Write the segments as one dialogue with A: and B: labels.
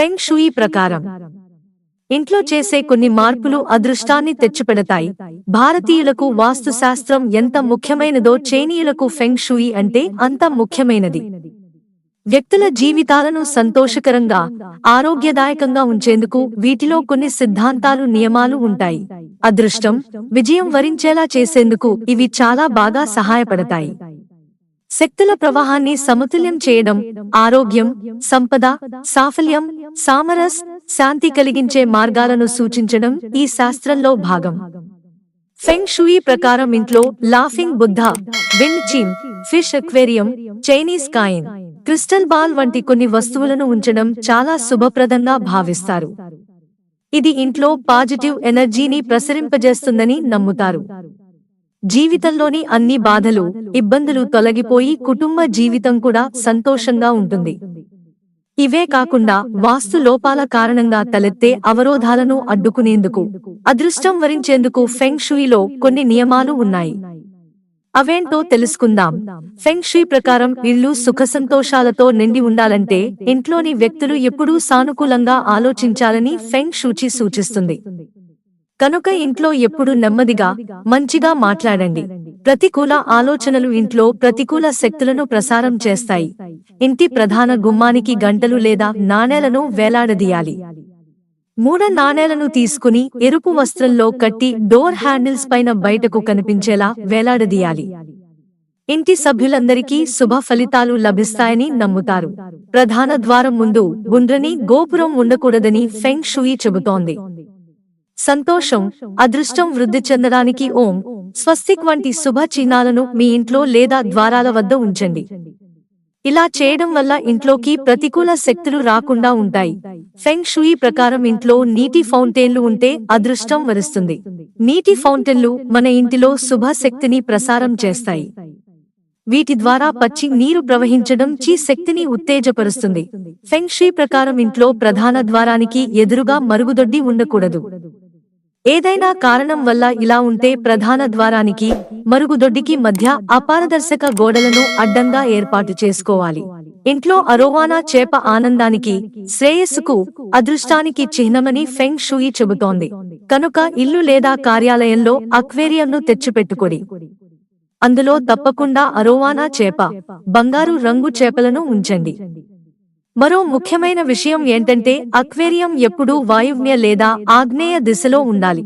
A: ఫెంగ్ shui ప్రకారం. ఇంట్లో చేసే కొన్ని మార్పులు అదృష్టాన్ని తెచ్చిపెడతాయి. భారతీయులకు వాస్తుశాస్త్రం ఎంత ముఖ్యమైనదో చైనీయులకు ఫెంగ్ షుయి అంటే అంత ముఖ్యమైనది. వ్యక్తుల జీవితాలను సంతోషకరంగా ఆరోగ్యదాయకంగా ఉంచేందుకు వీటిలో కొన్ని సిద్ధాంతాలు నియమాలు ఉంటాయి. అదృష్టం విజయం వరించేలా చేసేందుకు ఇవి చాలా బాగా సహాయపడతాయి. శక్తుల ప్రవాహాన్ని సమతుల్యం చేయడం ఆరోగ్యం సంపద సాఫల్యం సామరస్ శాంతి కలిగించే మార్గాలను సూచించడం ఈ శాస్త్రంలో భాగం. ఫెంగ్ షుయి ప్రకారం ఇంట్లో laughing Buddha wind chime fish aquarium Chinese coin crystal ball వంటి కొన్ని వస్తువులను ఉంచడం చాలా శుభప్రదంగా భావిస్తారు. ఇది ఇంట్లో పాజిటివ్ ఎనర్జీని ప్రసరింపజేస్తుందని నమ్ముతారు. జీవితంలోని అన్ని బాధలు ఇబ్బందులు తొలగిపోయి కుటుంబ జీవితం కూడా సంతోషంగా ఉంటుంది. ఇవే కాకుండా వాస్తు లోపాల కారణంగా తలెత్తే అవరోధాలను అడ్డుకునేందుకు అదృష్టం వరించేందుకు ఫెంగ్ షూయిలో కొన్ని నియమాలు ఉన్నాయి. అవేంటో తెలుసుకుందాం. ఫెంగ్ షుయ్ ప్రకారం ఇల్లు సుఖ సంతోషాలతో నిండి ఉండాలంటే ఇంట్లోని వ్యక్తులు ఎప్పుడూ సానుకూలంగా ఆలోచించాలని ఫెంగ్ షూచి సూచిస్తుంది. కనుక ఇంట్లో ఎప్పుడు నెమ్మదిగా మంచిగా మాట్లాడండి. ప్రతికూల ఆలోచనలు ఇంట్లో ప్రతికూల శక్తులను ప్రసారం చేస్తాయి. ఇంటి ప్రధాన గుమ్మానికి గంటలు లేదా నాణేలను వేలాడదీయాలి. మూడ నాణేలను తీసుకుని ఎరుపు వస్త్రంలో కట్టి డోర్ హ్యాండిల్స్ పైన బయటకు కనిపించేలా వేలాడదీయాలి. ఇంటి సభ్యులందరికీ శుభ ఫలితాలు లభిస్తాయని నమ్ముతారు. ప్రధాన ద్వారం ముందు గుండ్రని గోపురం ఉండకూడదని ఫెంగ్ షుయి చెబుతోంది. సంతోషం అదృష్టం వృద్ధి చెందడానికి ఓం స్వస్తిక్ వంటి శుభ చిహ్నాలను మీ ఇంట్లో లేదా ద్వారాల వద్ద ఉంచండి. ఇలా చేయడం వల్ల ఇంట్లోకి ప్రతికూల శక్తులు రాకుండా ఉంటాయి. ఫెంగ్ షుయి ప్రకారం ఇంట్లో నీటి ఫౌంటైన్లు ఉంటే అదృష్టం వరిస్తుంది. నీటి ఫౌంటైన్లు మన ఇంటిలో శుభ శక్తిని ప్రసారం చేస్తాయి. వీటి ద్వారా పచ్చి నీరు ప్రవహించడం చీ శక్తిని ఉత్తేజపరుస్తుంది. ఫెంగ్ షుయి ప్రకారం ఇంట్లో ప్రధాన ద్వారానికి ఎదురుగా మరుగుదొడ్డి ఉండకూడదు. ఏదైనా కారణం వల్ల ఇలా ఉంటే ప్రధాన ద్వారానికి మరుగుదొడ్డికి మధ్య అపారదర్శక గోడలను అడ్డంగా ఏర్పాటు చేసుకోవాలి. ఇంట్లో అరోవానా చేప ఆనందానికి శ్రేయస్సుకు అదృష్టానికి చిహ్నమని ఫెంగ్ షూయి చెబుతోంది. కనుక ఇల్లు లేదా కార్యాలయంలో అక్వేరియంను తెచ్చిపెట్టుకొడి అందులో తప్పకుండా అరోవానా చేప బంగారు రంగు చేపలను ఉంచండి. మరో ముఖ్యమైన విషయం ఏంటంటే అక్వేరియం ఎప్పుడూ వాయువ్య లేదా ఆగ్నేయ దిశలో ఉండాలి.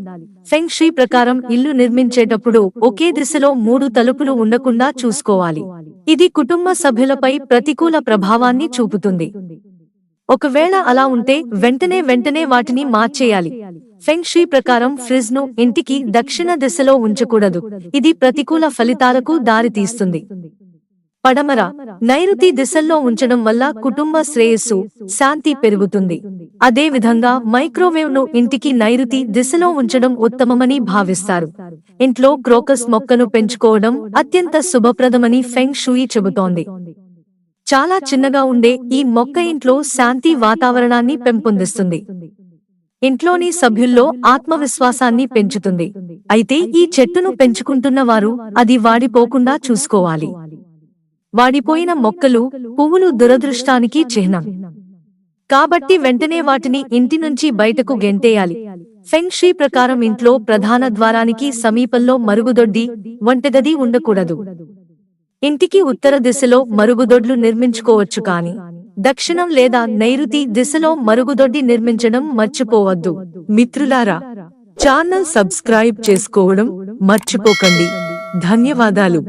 A: ఫెంగ్ షీ ప్రకారం ఇల్లు నిర్మించేటప్పుడు ఒకే దిశలో మూడు తలుపులు ఉండకుండా చూసుకోవాలి. ఇది కుటుంబ సభ్యులపై ప్రతికూల ప్రభావాన్ని చూపుతుంది. ఒకవేళ అలా ఉంటే వెంటనే వెంటనే వాటిని మార్చేయాలి. ఫెంగ్ షీ ప్రకారం ఫ్రిజ్ను ఇంటికి దక్షిణ దిశలో ఉంచకూడదు. ఇది ప్రతికూల ఫలితాలకు దారితీస్తుంది. పడమర నైరుతి దిశల్లో ఉంచడం వల్ల కుటుంబ శ్రేయస్సు శాంతి పెరుగుతుంది. అదే విధంగా మైక్రోవేవ్ను ఇంటికి నైరుతి దిశలో ఉంచడం ఉత్తమమని భావిస్తారు. ఇంట్లో క్రోకస్ మొక్కను పెంచుకోవడం అత్యంత శుభప్రదమని ఫెంగ్ షూయి చెబుతోంది. చాలా చిన్నగా ఉండే ఈ మొక్క ఇంట్లో శాంతి వాతావరణాన్ని పెంపొందిస్తుంది. ఇంట్లోని సభ్యుల్లో ఆత్మవిశ్వాసాన్ని పెంచుతుంది. అయితే ఈ చెట్టును పెంచుకుంటున్న వారు అది వాడిపోకుండా చూసుకోవాలి. వాడిపోయిన మొక్కలు పువ్వులు దురదృష్టానికి చిహ్నం. కాబట్టి వెంటనే వాటిని ఇంటి నుంచి బయటకు గెంటేయాలి. ఫెంగ్షీ ప్రకారం ఇంట్లో ప్రధాన ద్వారానికి సమీపంలో మరుగుదొడ్డి వంటగది ఉండకూడదు. ఇంటికి ఉత్తర దిశలో మరుగుదొడ్లు నిర్మించుకోవచ్చు కాని దక్షిణం లేదా నైరుతి దిశలో మరుగుదొడ్డి నిర్మించడం మర్చిపోవద్దు. మిత్రులారా ఛానల్ సబ్స్క్రైబ్ చేసుకోవడం మర్చిపోకండి. ధన్యవాదాలు.